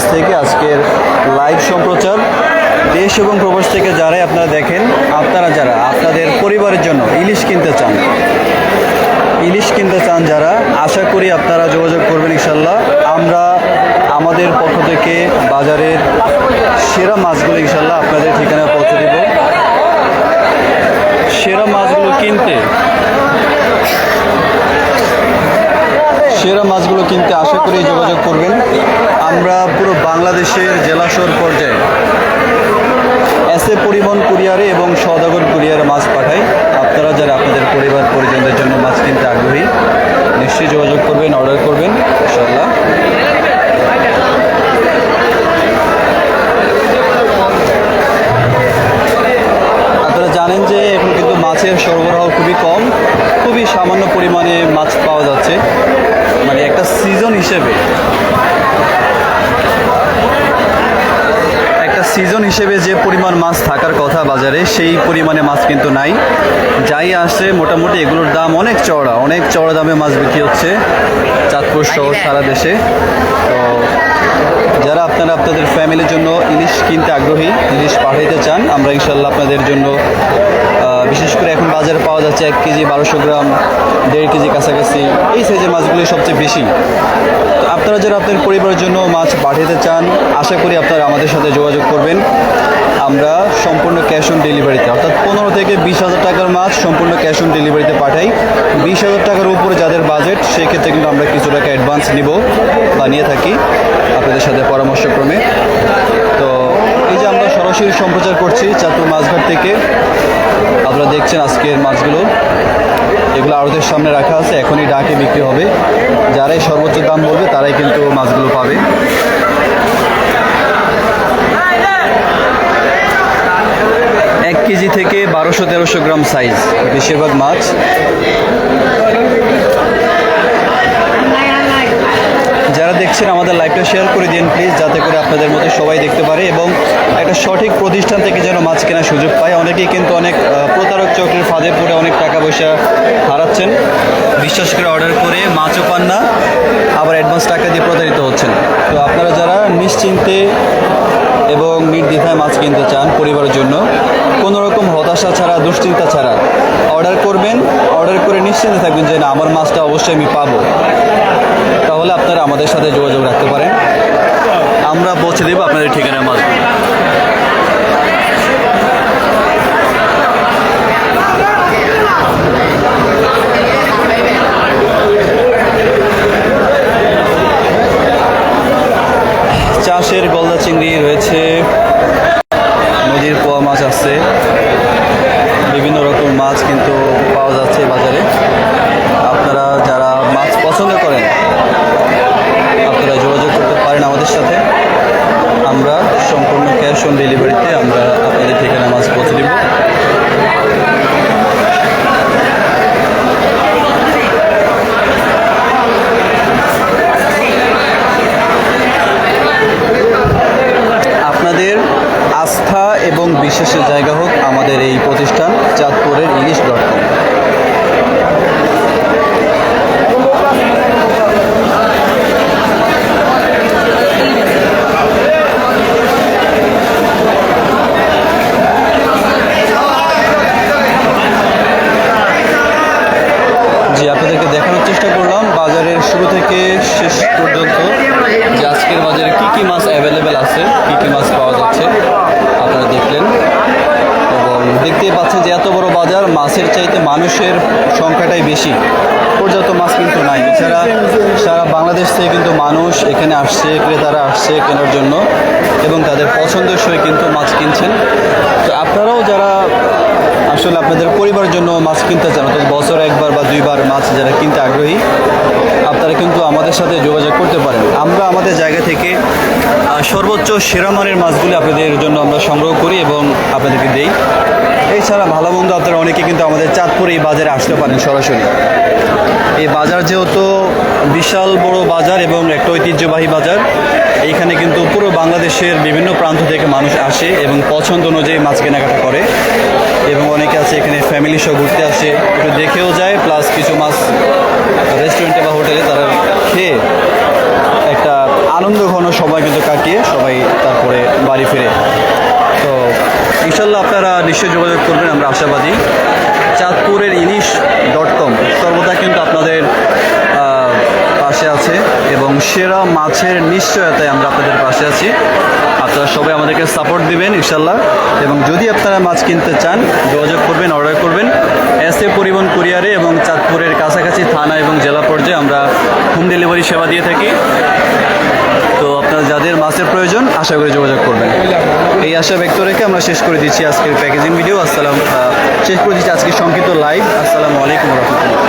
Page থেকে আজকের live সম্প্রচার, দেশ এবং প্রবাস থেকে যারাই আপনারা দেখেন, আপনারা যারা, আপনাদের পরিবারের জন্য ইলিশ কিনতে চান, ইলিশ কিনতে চান যারা, আশা করি আপনারা যোগাযোগ করবেন ইনশাল্লাহ। আমরা আমাদের পক্ষ থেকে বাজারের সেরা মাছগুলো ইনশাল্লাহ আপনাদের ঠিকানায় পৌঁছে দেব। সেরা মাছগুলো কিনতে সেরা মাছগুলো কিনতে আশা করি যোগাযোগ করবেন। আমরা পুরো বাংলাদেশের জেলা শহর পর্যায়ে এসএ পরিবহন কুরিয়ারে এবং সদাগর কুরিয়ারে মাছ পাঠাই। আপনারা যারা আপনাদের পরিবার, পরিজনদের জন্য মাছ কিনতে আগ্রহী, নিশ্চয়ই যোগাযোগ করবেন, অর্ডার করবেন ইনশাল্লাহ আপনারা জানেন যে এখন কিন্তু মাছের সরবরাহ খুবই কম। খুবই সামান্য পরিমাণে মাছ পাওয়া যাচ্ছে। মানে একটা সিজন হিসেবে। সিজন হিসেবে যে পরিমাণ মাছ থাকার কথা বাজারে সেই পরিমাণে মাছ কিন্তু নাই। যাই আসে মোটামুটি এগুলোর দাম অনেক চড়া অনেক চড়া দামে মাছ বিক্রি হচ্ছে চাঁদপুর সহ সারা দেশে। তো যারা আপনারা আপনাদের ফ্যামিলির জন্য ইলিশ কিনতে আগ্রহী ইলিশ পাঠাইতে চান আমরা ইনশাল্লাহ আপনাদের জন্য বিশেষ করে এখন বাজারে পাওয়া যাচ্ছে এক কেজি বারোশো গ্রাম দেড় কেজি কাছাকাছি। এই সাইজের মাছগুলি সবচেয়ে বেশি। তো আপনারা যারা আপনার পরিবারের জন্য মাছ পাঠাতে চান আশা করি আপনারা আমাদের সাথে যোগাযোগ করবেন, আমরা সম্পূর্ণ ক্যাশ অন ডেলিভারিতে অর্থাৎ পনেরো থেকে বিশ হাজার টাকার মাছ সম্পূর্ণ ক্যাশ অন ডেলিভারিতে পাঠাই। বিশ হাজার টাকার উপরে যাদের বাজেট সেক্ষেত্রে কিন্তু আমরা কিছু টাকা অ্যাডভান্স নিব বা নিয়ে থাকি আপনাদের সাথে পরামর্শক্রমে। তো এই যে আমরা সরাসরি সম্প্রচার করছি চাঁদপুর মাছঘাট থেকে, আপনারা দেখছেন আজকের মাছগুলো। এগুলো আড়তের সামনে রাখা আছে, এখনই ডাকে বিক্রি হবে। যারাই সর্বোচ্চ দাম বলবে, তারাই কিন্তু মাছগুলো পাবে। কেজি থেকে বারোশো তেরোশো গ্রাম সাইজ বেশিরভাগ মাছ। যারা দেখছেন আমাদের লাইভটা শেয়ার করে দিন প্লিজ যাতে করে আপনাদের মতো সবাই দেখতে পারে এবং একটা সঠিক প্রতিষ্ঠান থেকে যেন মাছ কেনার সুযোগ পায়। অনেকেই কিন্তু অনেক আহ, প্রতারক চক্রের ফাঁদে পড়ে অনেক টাকা পয়সা হারাচ্ছেন। বিশ্বাস করে অর্ডার করে মাছও পান না, আবার অ্যাডভান্স টাকা দিয়ে প্রতারিত হচ্ছেন। তো আপনারা যারা নিশ্চিন্তে এবং নির্দ্বিধায় মাছ কিনতে চান পরিবারের জন্য, কোনো রকম হতাশা ছাড়া, দুশ্চিন্তা ছাড়া অর্ডার করবেন অর্ডার করে নিশ্চিন্তে থাকবেন যে না, আমার মাছটা অবশ্যই আমি পাবো। তাহলে আপনারা আমাদের সাথে যোগাযোগ রাখতে পারেন। আমরা পৌঁছে দেবো আপনাদের ঠিকানায় মাছ চাষের গলদা চিংড়ি রয়েছে নদীর পোয়া মাছ আছে বিভিন্ন রকম মাছ কিন্তু পাওয়া যাচ্ছে বাজারে আপনারা যারা মাছ পছন্দ করেন আপনারা যোগাযোগ করতে পারেন আমাদের সাথে আমরা সম্পূর্ণ ক্যাশ অন ডেলিভারিতে আমরা আপনাদের ঠিকানা মাছ পৌঁছে দেব আপনাদের আস্থা এবং বিশ্বাসের জায়গা হোক আমাদের এই প্রতিষ্ঠান চাঁদপুরের ইলিশ ডট কম জি আপনাদেরকে দেখানোর চেষ্টা করলাম বাজারের শুরু থেকে শেষ পর্যন্ত যে আজকের বাজারে কি কি মাছ অ্যাভেলেবেল আছে কি কি মাছ পাওয়া যাচ্ছে আপনারা দেখলেন এবং দেখতেই পাচ্ছেন যে এত বড় বাজার মাছের চাইতে মানুষের সংখ্যাটাই বেশি। পর্যাপ্ত মাছ কিন্তু নাই। এছাড়া সারা বাংলাদেশ থেকে কিন্তু মানুষ এখানে আসছে, ক্রেতারা আসছে কেনার জন্য এবং তাদের পছন্দসই কিন্তু মাছ কিনছেন। তো আপনারাও যারা আসলে আপনাদের পরিবারের জন্য মাছ কিনতে চান, অর্থাৎ বছর একবার বা দুইবার মাছ যারা কিনতে আগ্রহী, আপনারা কিন্তু আমাদের সাথে যোগাযোগ করতে পারেন। আমরা আমাদের জায়গা থেকে সর্বোচ্চ সেরা মানের মাছগুলি আপনাদের জন্য আমরা সংগ্রহ করি এবং আপনাদেরকে দেই। এছাড়া ভালো মন্দ আপনারা অনেকে কিন্তু আমাদের চাঁদপুর এই বাজারে আসতে পারেন সরাসরি। এই বাজার যেহেতু বিশাল বড় বাজার এবং একটা ঐতিহ্যবাহী বাজার, এইখানে কিন্তু পুরো বাংলাদেশের বিভিন্ন প্রান্ত থেকে মানুষ আসে এবং পছন্দ অনুযায়ী মাছ কেনাকাটা করে এবং অনেকে আছে এখানে ফ্যামিলি সহ ঘুরতে আসে। একটু দেখেও যায় প্লাস কিছু মাছ রেস্টুরেন্টে বা হোটেলে তারা খেয়ে আনন্দ ঘন সময় কিন্তু কাটিয়ে সবাই তারপরে বাড়ি ফিরে। তো ইনশাল্লাহ আপনারা নিশ্চয়ই যোগাযোগ করবেন, আমরা আশাবাদী। চাঁদপুরের ইলিশ ডট কম সর্বদা কিন্তু আপনাদের পাশে আছে এবং সেরা মাছের নিশ্চয়তায় আমরা আপনাদের পাশে আছি। আপনারা সবাই আমাদেরকে সাপোর্ট দিবেন ইনশাল্লাহ। এবং যদি আপনারা মাছ কিনতে চান, যোগাযোগ করবেন অর্ডার করবেন। এস এ পরিবহন কুরিয়ারে এবং চাঁদপুরের কাছাকাছি থানা এবং জেলা পর্যায়ে আমরা হোম ডেলিভারি সেবা দিয়ে থাকি। তো আপনার যাদের মাছের প্রয়োজন, আশা করে যোগাযোগ করবেন। এই আশা ব্যক্ত রেখে আমরা শেষ করে দিচ্ছি আজকের প্যাকেজিং ভিডিও। আসসালাম শেষ করে দিচ্ছি আজকে সংক্ষিপ্ত লাইভ। আসসালামু আলাইকুম রহমতুল্লাহ।